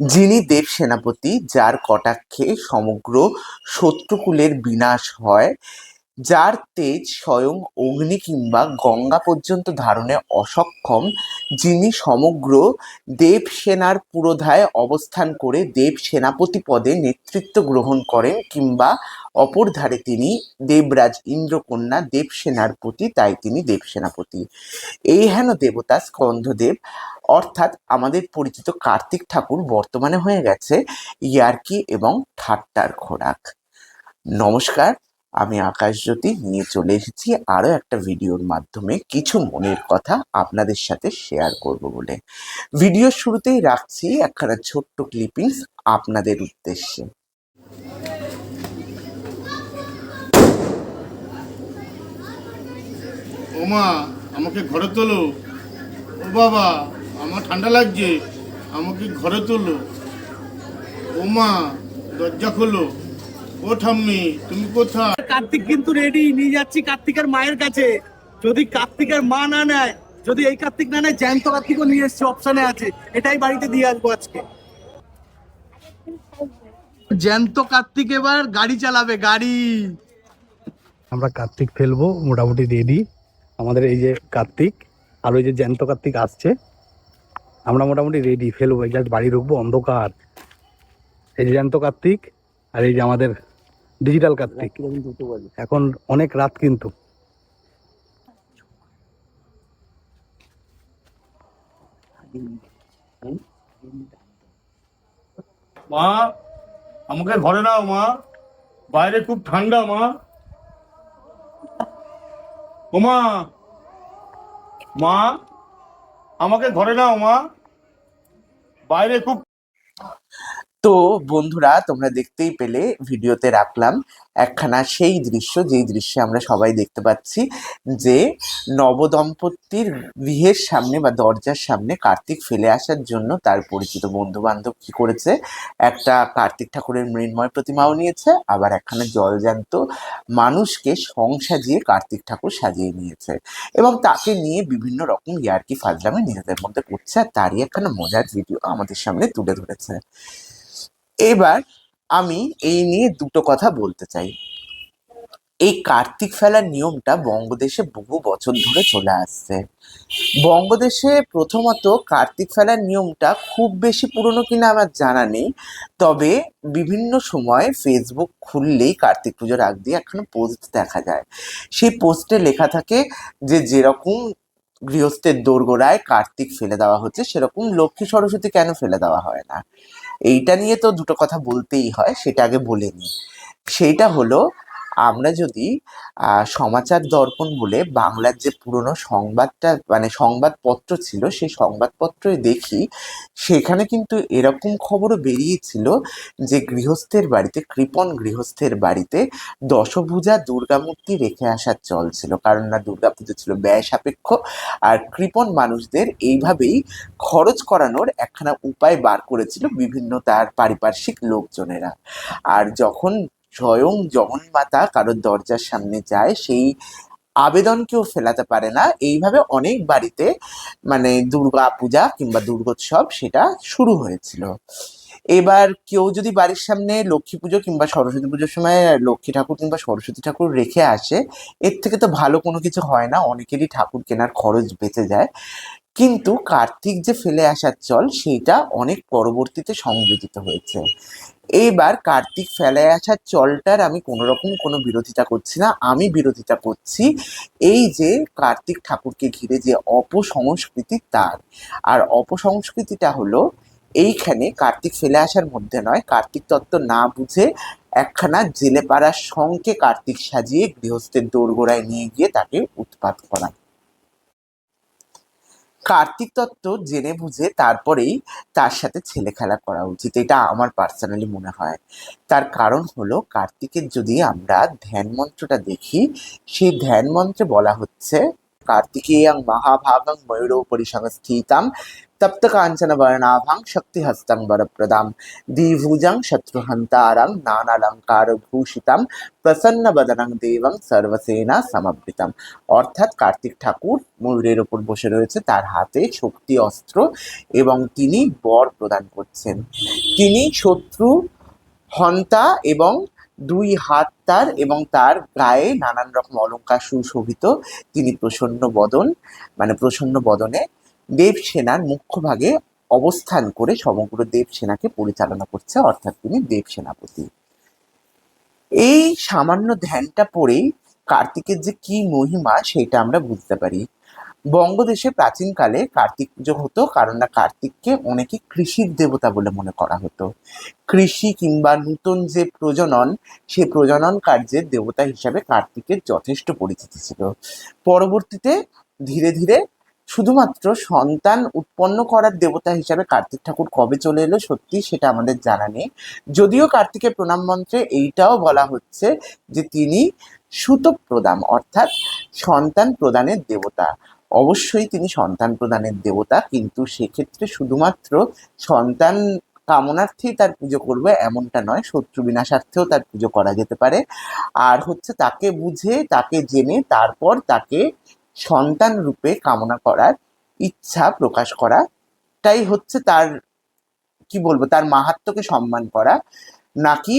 যিনি দেব সেনাপতি যার কটাক্ষে সমগ্র শত্রুকুলের বিনাশ হয় যার তেজ স্বয়ং অগ্নি কিংবা গঙ্গা পর্যন্ত ধারণে অসক্ষম, যিনি সমগ্র দেব সেনার পুরোধায় অবস্থান করে দেব সেনাপতি পদে নেতৃত্ব গ্রহণ করেন কিংবা অপর ধারে তিনি দেবরাজ ইন্দ্রকন্যা দেব সেনার প্রতি তাই তিনি দেব সেনাপতি এই হেন দেবতা স্কন্ধদেব, অর্থাৎ আমাদের পরিচিত কার্তিক ঠাকুর বর্তমানে হয়ে গেছে ইয়ার্কি এবং ঠাট্টার খোরাক। নমস্কার আমি আকাশজ্যোতি নিয়ে চলে এসেছি আরও একটা ভিডিওর মাধ্যমে কিছু মনের কথা আপনাদের সাথে শেয়ার করব বলে। ভিডিওর শুরুতেই রাখছি একখানা ছোট্ট ক্লিপিংস আপনাদের উদ্দেশ্যে। ওমা আমাকে ঘরে তোলো। ও বাবা, আমার ঠান্ডা লাগছে। আমাকে ঘরে তোলো। ওমা দরজা খোলো। ও ঠাম্মি তুমি কোথায়? কার্তিক কিন্তু রেডি নিয়ে যাচ্ছি কার্তিকের মায়ের কাছে। যদি কার্তিকের মা না নেয় যদি এই কার্তিক না নেয় জ্যান্ত কার্তিকও নিয়ে এসছে অপশনে আছে। এটাই বাড়িতে দিয়ে আসব আজকে। জ্যান্ত কার্তিক এবার গাড়ি চালাবে গাড়ি। আমরা কার্তিক ফেলব মোটামুটি রেডি আমাদের এই যে কার্তিক আর ওই যে জ্যান্ত কার্তিক আসছে আমরা মোটামুটি রেডি ফেলব। এই জাস্ট বাড়ি ঢুকবো অন্ধকার। এই যে জ্যান্ত কার্তিক আর এই যে আমাদের ডিজিটাল কার্তিক এখন অনেক রাত কিন্তু। মা আমাকে ঘরে নাও মা। বাইরে খুব ঠান্ডা মা। ওমা মা আমাকে ঘরে নাও মা। বাইরে খুব তো বন্ধুরা, তোমরা দেখতেই পেলে ভিডিওতে রাখলাম একখানা সেই দৃশ্য, যেই দৃশ্যে আমরা সবাই দেখতে পাচ্ছি যে নবদম্পতির গৃহের সামনে বা দরজার সামনে কার্তিক ফেলে আসার জন্য তার পরিচিত বন্ধু বান্ধব কি করেছে? একটা কার্তিক ঠাকুরের মৃন্ময় প্রতিমাও নিয়েছে, আবার একখানা জলজান্ত মানুষকে সং সাজিয়ে কার্তিক ঠাকুর সাজিয়ে নিয়েছে। এবং তাকে নিয়ে বিভিন্ন রকম ইয়ার্কি ফাজলামে নিজেদের মধ্যে করছে, আর তারই একখানা মজার ভিডিও আমাদের সামনে তুলে ধরেছে। এবার আমি এই নিয়ে দুটো কথা বলতে চাই। এই কার্তিক ফেলার নিয়মটা বঙ্গদেশে বহু বছর ধরে চলে আসছে। বঙ্গদেশে প্রথমত কার্তিক ফেলার নিয়মটা খুব বেশি পুরনো কিনা আমার জানা নেই। তবে বিভিন্ন সময় ফেসবুক খুললেই কার্তিক পুজোর আগ দিয়ে একখানা পোস্ট দেখা যায়। সেই পোস্টে লেখা থাকে যে যেরকম গৃহস্থের দোরগোড়ায় কার্তিক ফেলে দেওয়া হচ্ছে, সেরকম লক্ষ্মী সরস্বতী কেন ফেলে দেওয়া হয় না? এইটা নিয়ে তো দুটো কথা বলতেই হয় সেটা আগে বলে নিই। সেইটা হলো আমরা যদি সমাচার দর্পণ বলে বাংলার যে পুরনো সংবাদটা মানে সংবাদপত্র ছিল, সেই সংবাদপত্রই দেখি, সেখানে কিন্তু এরকম খবরও বেরিয়েছিল যে গৃহস্থের বাড়িতে কৃপণ গৃহস্থের বাড়িতে দশভুজা দুর্গামূর্তি রেখে আসার চল ছিল। কারণ না, দুর্গাপুজো ছিল ব্যয় সাপেক্ষ। আর কৃপণ মানুষদের এইভাবেই খরচ করানোর একখানা উপায় বার করেছিল বিভিন্ন তার পারিপার্শ্বিক লোকজনেরা। আর যখন স্বয়ং জগন্মাতা কারোর দরজার সামনে যায়, সেই আবেদনকেও ফেলাতে পারে না। এইভাবে অনেক বাড়িতে মানে দুর্গা পূজা কিংবা দুর্গোৎসব সেটা শুরু হয়েছিল। এবার কেউ যদি বাড়ির সামনে লক্ষ্মী পুজো কিংবা সরস্বতী পুজোর সময় লক্ষ্মী ঠাকুর কিংবা সরস্বতী ঠাকুর রেখে আসে, এর থেকে তো ভালো কোনো কিছু হয় না। অনেকেরই ঠাকুর কেনার খরচ বেঁচে যায়। কিন্তু কার্তিক যে ফেলে আসার চল সেইটা অনেক পরবর্তীতে সংযোজিত হয়েছে। এইবার কার্তিক ফেলে আসার চলটার আমি কোনো রকম কোনো বিরোধিতা করছি না। আমি বিরোধিতা করছি এই যে কার্তিক ঠাকুরকে ঘিরে যে অপসংস্কৃতি তার। আর অপসংস্কৃতিটা হলো, এইখানে কার্তিক ফেলে আসার মধ্যে নয়, কার্তিক তত্ত্ব না বুঝে একখানা জেলে পাড়ার সঙ্গে কার্তিক সাজিয়ে গৃহস্থের দোরগোড়ায় নিয়ে গিয়ে তাকে উৎপাত করা কার্তিক তত্ত্ব জেনে বুঝে তারপরেই তার সাথে ছেলে খেলা করা উচিত। এটা আমার পার্সোনালি মনে হয়। তার কারণ হলো, কার্তিকের যদি আমরা ধ্যান মন্ত্রটা দেখি, সেই ধ্যান মন্ত্রে বলা হচ্ছে कार्तिकेयं महाभागं मयूरोपरि संस्थितां तप्तकाञ्चनवर्णाभां शक्तिहस्तं वरप्रदां द्विभुजं शत्रुहन्तारं नानालङ्कारभूषितं প্রসন্নবদনং দেবং সর্বসেনা সমবৃতম অর্থাৎ কার্তিক ঠাকুর ময়ূরের ওপর বসে রয়েছে তার হাতে শক্তি অস্ত্র এবং তিনি বর প্রদান করছেন তিনি শত্রু হন্তা এবং দুই হাত তার এবং তার গায়ে নানান রকম অলঙ্কার সুশোভিত। তিনি প্রসন্ন বদন মানে প্রসন্ন বদনে দেবসেনার মুখ্য ভাগে অবস্থান করে সমগ্র দেবসেনাকে পরিচালনা করছে, অর্থাৎ তিনি দেব সেনাপতি। এই সামান্য ধ্যানটা পড়েই কার্তিকের যে কি মহিমা, সেটা আমরা বুঝতে পারি। বঙ্গদেশে প্রাচীনকালে কার্তিক পুজো হতো, কারণ না কার্তিককে অনেকে কৃষির দেবতা বলে মনে করা হতো। কৃষি কিংবা নূতন যে প্রজনন, সে প্রজনন কার্যের দেবতা হিসাবে কার্তিকের যথেষ্ট পরিচিতি ছিল। পরবর্তীতে ধীরে ধীরে শুধুমাত্র সন্তান উৎপন্ন করার দেবতা হিসাবে কার্তিক ঠাকুর কবে চলে এলো সত্যি সেটা আমাদের জানা নেই। যদিও কার্তিকের প্রণাম মন্ত্রে এইটাও বলা হচ্ছে যে তিনি সুত প্রদান অর্থাৎ সন্তান প্রদানের দেবতা। অবশ্যই তিনি সন্তান প্রদানের দেবতা, কিন্তু সেক্ষেত্রে শুধুমাত্র সন্তান কামনার্থেই তার পুজো করবে এমনটা নয়, শত্রু বিনাশার্থেও তার পুজো করা যেতে পারে। আর হচ্ছে তাকে বুঝে, তাকে জেনে, তারপর তাকে সন্তান রূপে কামনা করার ইচ্ছা প্রকাশ করাটাই হচ্ছে তার, কি বলব, তার মাহাত্ম্যকে সম্মান করা। নাকি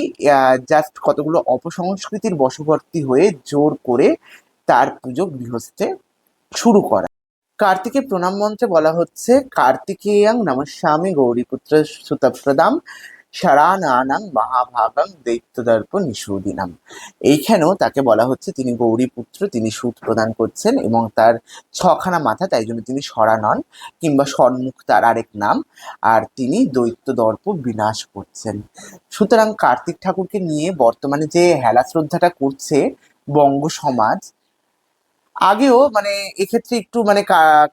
জাস্ট কতগুলো অপসংস্কৃতির বশবর্তী হয়ে জোর করে তার পুজো গৃহস্থে শুরু করা। কার্তিকের প্রণাম মন্ত্রে বলা হচ্ছে, কার্তিকেয়াং নমস্বামী গৌরীপুত্র সুতপ্রদাম সারানানাং মহাভাগাং দৈত্যদর্প নিষুদিনাম। এইখানেও তাকে বলা হচ্ছে, তিনি গৌরীপুত্র, তিনি সুদ প্রদান করছেন এবং তার ছখানা মাথা, তাই জন্য তিনি সরা নন কিংবা সন্মুখ তার আরেক নাম, আর তিনি দৈত্য দর্প বিনাশ করছেন। সুতরাং কার্তিক ঠাকুরকে নিয়ে বর্তমানে যে হেলা শ্রদ্ধাটা করছে বঙ্গ সমাজ আগেও মানে এক্ষেত্রে একটু মানে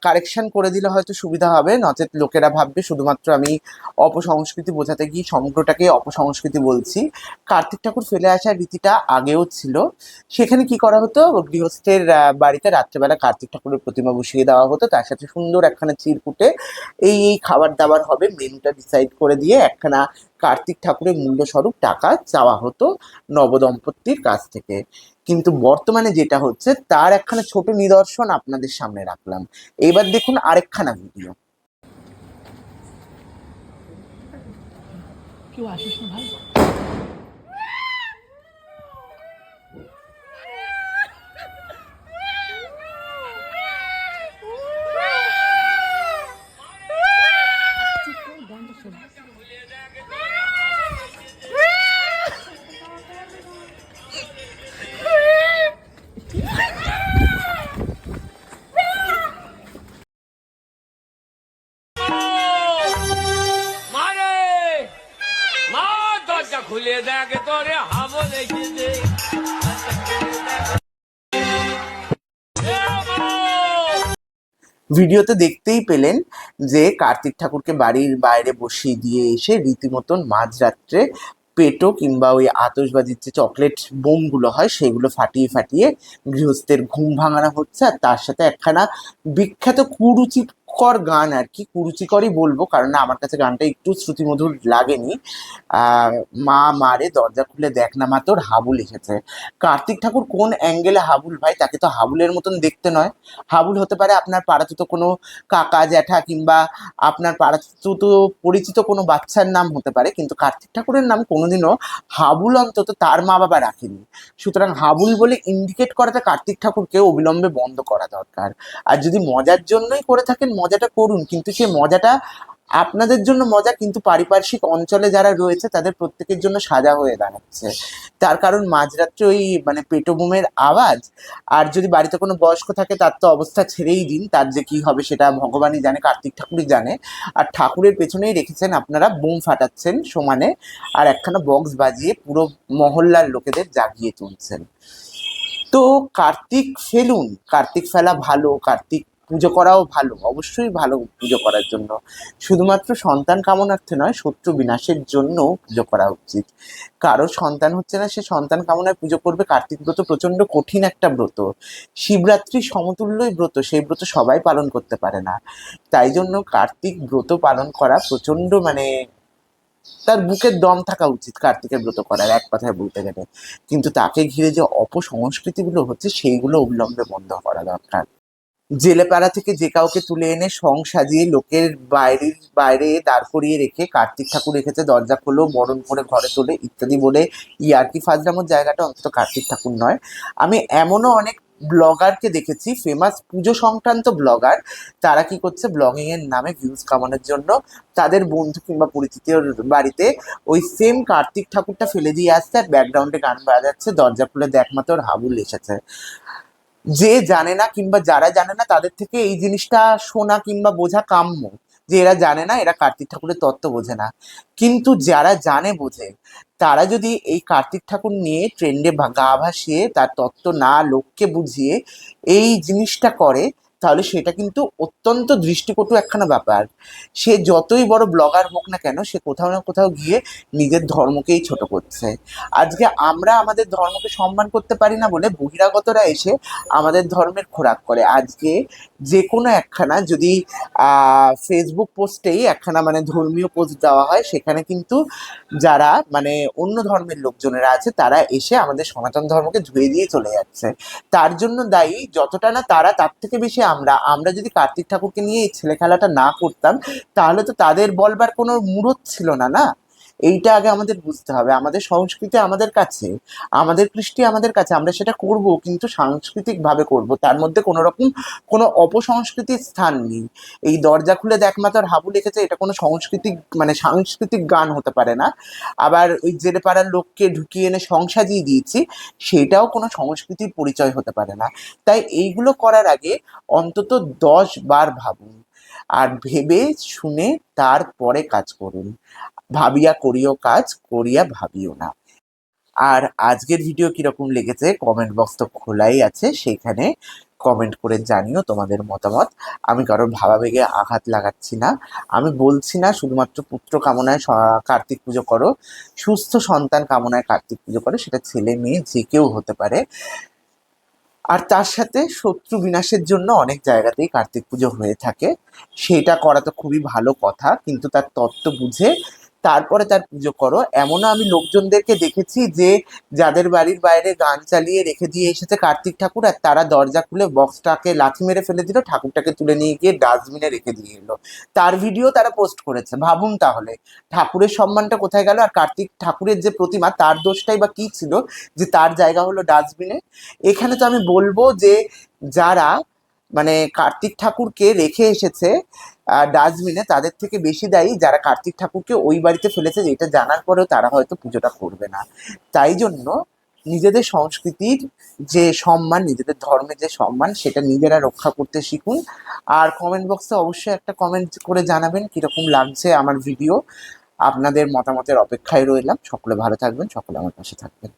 কারেকশন করে দিলে হয়তো সুবিধা হবে। নচেত লোকেরা ভাববে শুধুমাত্র আমি অপসংস্কৃতি বোঝাতে গিয়ে সমগ্রটাকে অপসংস্কৃতি বলছি। কার্তিক ঠাকুর ফেলে আসার রীতিটা আগেও ছিল। সেখানে কি করা হতো? গৃহস্থের বাড়িতে রাত্রেবেলা কার্তিক ঠাকুরের প্রতিমা বসিয়ে দেওয়া হতো। তার সাথে সুন্দর একখানা চিরকুটে এই এই খাবার দাবার হবে। মেনুটা ডিসাইড করে দিয়ে একখানা কার্তিক ঠাকুরের মূল্যস্বরূপ টাকা চাওয়া হতো নবদম্পতির কাছ থেকে। কিন্তু বর্তমানে যেটা হচ্ছে, তার একখানা ছোট নিদর্শন আপনাদের সামনে রাখলাম। এবার দেখুন আরেকখানা ভিডিও কেউ আসিস না ভাই? ভিডিওতে দেখতেই পেলেন যে কার্তিক ঠাকুরকে বাড়ির বাইরে বসিয়ে দিয়ে এসে রীতিমতন মাঝরাত্রে পেটো কিংবা ওই আতসবাজির যে চকলেট বোমগুলো হয়, সেগুলো ফাটিয়ে ফাটিয়ে গৃহস্থের ঘুম ভাঙানো হচ্ছে। আর তার সাথে একখানা বিখ্যাত কুরুচিকর গান আর কি কুরুচিকরই বলব, কারণ আমার কাছে গানটা একটু শ্রুতিমধুর লাগেনি। মা মারে দরজা খুলে দেখ না মা তোর হাবুল এসেছে। কার্তিক ঠাকুর কোন অ্যাঙ্গেলে হাবুল ভাই? তাকে তো হাবুলের মতন দেখতে নয়। হাবুল হতে পারে আপনার পাড়াতুতো কোনো কাকা, জ্যাঠা কিংবা আপনার পাড়াতুতো পরিচিত কোনো বাচ্চার নাম হতে পারে, কিন্তু কার্তিক ঠাকুরের নাম কোনোদিনও হাবুল অন্তত তার মা বাবা রাখেনি। সুতরাং হাবুল বলে ইন্ডিকেট করাতে কার্তিক ঠাকুরকে অবিলম্বে বন্ধ করা দরকার। আর যদি মজার জন্যই করে থাকেন মজাটা করুন, কিন্তু সেই মজাটা আপনাদের জন্য মজা, কিন্তু পারিপার্শ্বিক অঞ্চলে যারা রয়েছে, তাদের প্রত্যেকের জন্য সাজা হয়ে দাঁড়াচ্ছে। তার কারণ মাঝরাত্রে ওই মানে পেটো বোমের আওয়াজ, আর যদি বাড়িতে কোনো বয়স্ক থাকে, তার তো অবস্থা ছেড়েই দিন, তার যে কি হবে সেটা ভগবানই জানে, কার্তিক ঠাকুরই জানে। আর ঠাকুরের পেছনেই রেখেছেন আপনারা বোম ফাটাচ্ছেন সমানে, আর একখানা বক্স বাজিয়ে পুরো মহল্লার লোকেদের জাগিয়ে তুলছেন। তো কার্তিক ফেলুন, কার্তিক ফেলা ভালো, কার্তিক পুজো করাও ভালো, অবশ্যই ভালো পুজো করার জন্য। শুধুমাত্র সন্তান কামনার্থে নয়, শত্রু বিনাশের জন্য পুজো করা উচিত। কারও সন্তান হচ্ছে না, সে সন্তান কামনায় পুজো করবে। কার্তিক ব্রত প্রচণ্ড কঠিন একটা ব্রত। শিবরাত্রি সমতুল্যই ব্রত, সেই ব্রত সবাই পালন করতে পারে না। তাই জন্য কার্তিক ব্রত পালন করা প্রচণ্ড মানে তার বুকের দম থাকা উচিত কার্তিকের ব্রত করার, এক কথায় বলতে গেলে। কিন্তু তাকে ঘিরে যে অপসংস্কৃতিগুলো হচ্ছে, সেইগুলো অবিলম্বে বন্ধ করা দরকার। জেলেপাড়া থেকে যে কাউকে তুলে এনে সং সাজিয়ে লোকের বাইরের, বাইরে দাঁড় করিয়ে রেখে কার্তিক ঠাকুর রেখেছে দরজা খোলো বরণ করে ঘরে তোলে ইত্যাদি বলে ইয়ার্কি ফাজলামোর জায়গাটা অন্তত কার্তিক ঠাকুর নয়। আমি এমনও অনেক ব্লগারকে দেখেছি ফেমাস পুজো সংক্রান্ত ব্লগার, তারা কি করছে ব্লগিং এর নামে ভিউজ কামানোর জন্য তাদের বন্ধু কিংবা পরিচিতের বাড়িতে ওই সেম কার্তিক ঠাকুরটা ফেলে দিয়ে আসছে আর ব্যাকগ্রাউন্ডে গান বাজাচ্ছে, দরজা খুলে দেখ মাত্র হাবুল এসেছে। যে জানে না কিংবা যারা জানে না, তাদের থেকে এই জিনিসটা শোনা কিংবা বোঝা কাম্য। যে এরা জানে না, এরা কার্তিক ঠাকুরের তত্ত্ব বোঝে না। কিন্তু যারা জানে বোঝে, তারা যদি এই কার্তিক ঠাকুর নিয়ে ট্রেন্ডে গা ভাসিয়ে তার তত্ত্ব না, লোককে বুঝিয়ে এই জিনিসটা করে তাহলে সেটা কিন্তু অত্যন্ত দৃষ্টিকটু একখানা ব্যাপার। সে যতই বড় ব্লগার হোক না কেন, সে কোথাও না কোথাও গিয়ে নিজের ধর্মকেই ছোট করছে। আজকে আমরা আমাদের ধর্মকে সম্মান করতে পারি না বলে বহিরাগতরা এসে আমাদের ধর্মের খোরাক করে। আজকে যে কোনো একখানা যদি ফেসবুক পোস্টেই একখানা মানে ধর্মীয় পোস্ট দেওয়া হয়, সেখানে কিন্তু যারা মানে অন্য ধর্মের লোকজনেরা আছে, তারা এসে আমাদের সনাতন ধর্মকে ধুয়ে দিয়ে চলে যাচ্ছে। তার জন্য দায়ী যতটা না তারা, তার থেকে বেশি আমরা আমরা যদি কার্তিক ঠাকুরকে নিয়ে এই ছেলে খেলাটা না করতাম, তাহলে তো তাদের বলবার কোনো মুরত ছিল না না? এইটা আগে আমাদের বুঝতে হবে। আমাদের সংস্কৃতি আমাদের কাছে, আমাদের কৃষ্টি আমাদের কাছে, আমরা সেটা করব কিন্তু সাংস্কৃতিক ভাবে করব। তার মধ্যে কোনো রকম কোনো অপসংস্কৃতির স্থান নেই। এই দরজা খুলে দেখ মাতার হাবু লিখেছে, এটা কোনো সাংস্কৃতিক মানে সাংস্কৃতিক গান হতে পারে না। আবার ওই জেলে পাড়ার লোককে ঢুকিয়ে এনে সংসাজিয়ে দিয়েছি, সেটাও কোনো সংস্কৃতির পরিচয় হতে পারে না। তাই এইগুলো করার আগে অন্তত দশ বার ভাবুন। আর ভেবে শুনে তারপরে কাজ করুন। ভাবিয়া করিও কাজ, করিয়া ভাবিও না। আর আজকের ভিডিও কীরকম লেগেছে কমেন্ট বক্স তো খোলাই আছে সেইখানে কমেন্ট করে জানিও তোমাদের মতামত। আমি কারোর ভাবাবেগে আঘাত লাগাচ্ছি না। আমি বলছি না শুধুমাত্র পুত্র কামনায় কার্তিক পুজো করো, সুস্থ সন্তান কামনায় কার্তিক পুজো করো, সেটা ছেলে মেয়ে যে কেউ হতে পারে। আর তার সাথে শত্রু বিনাশের জন্য অনেক জায়গাতেই কার্তিক পুজো হয়ে থাকে। সেটা করা তো খুবই ভালো কথা, কিন্তু তার তত্ত্ব বুঝে তারপরে তার পুজো করো। এমনও আমি লোকজনদেরকে দেখেছি যে যাদের বাড়ির বাইরে গান চালিয়ে রেখে দিয়ে এসেছে কার্তিক ঠাকুর আর তারা দরজা খুলে বক্সটাকে লাথি মেরে ফেলে দিল, ঠাকুরটাকে তুলে নিয়ে গিয়ে ডাস্টবিনে রেখে দিয়ে এলো। তার ভিডিও তারা পোস্ট করেছে। ভাবুন তাহলে, ঠাকুরের সম্মানটা কোথায় গেল আর কার্তিক ঠাকুরের যে প্রতিমা, তার দোষটাই বা কি ছিল? যে তার জায়গা হলো ডাস্টবিনে। এখানে তো আমি বলব যে যারা মানে কার্তিক ঠাকুরকে রেখে এসেছে ডাস্টবিনে তাদের থেকে বেশি দায়ী যারা কার্তিক ঠাকুরকে ওই বাড়িতে ফেলেছে যেটা জানার পরেও তারা হয়তো পুজোটা করবে না। তাই জন্য নিজেদের সংস্কৃতির যে সম্মান, নিজেদের ধর্মের যে সম্মান, সেটা নিজেরা রক্ষা করতে শিখুন। আর কমেন্ট বক্সে অবশ্যই একটা কমেন্ট করে জানাবেন কীরকম লাগছে আমার ভিডিও আপনাদের মতামতের অপেক্ষায় রইলাম। সকলে ভালো থাকবেন, সকলে আমার পাশে থাকবেন।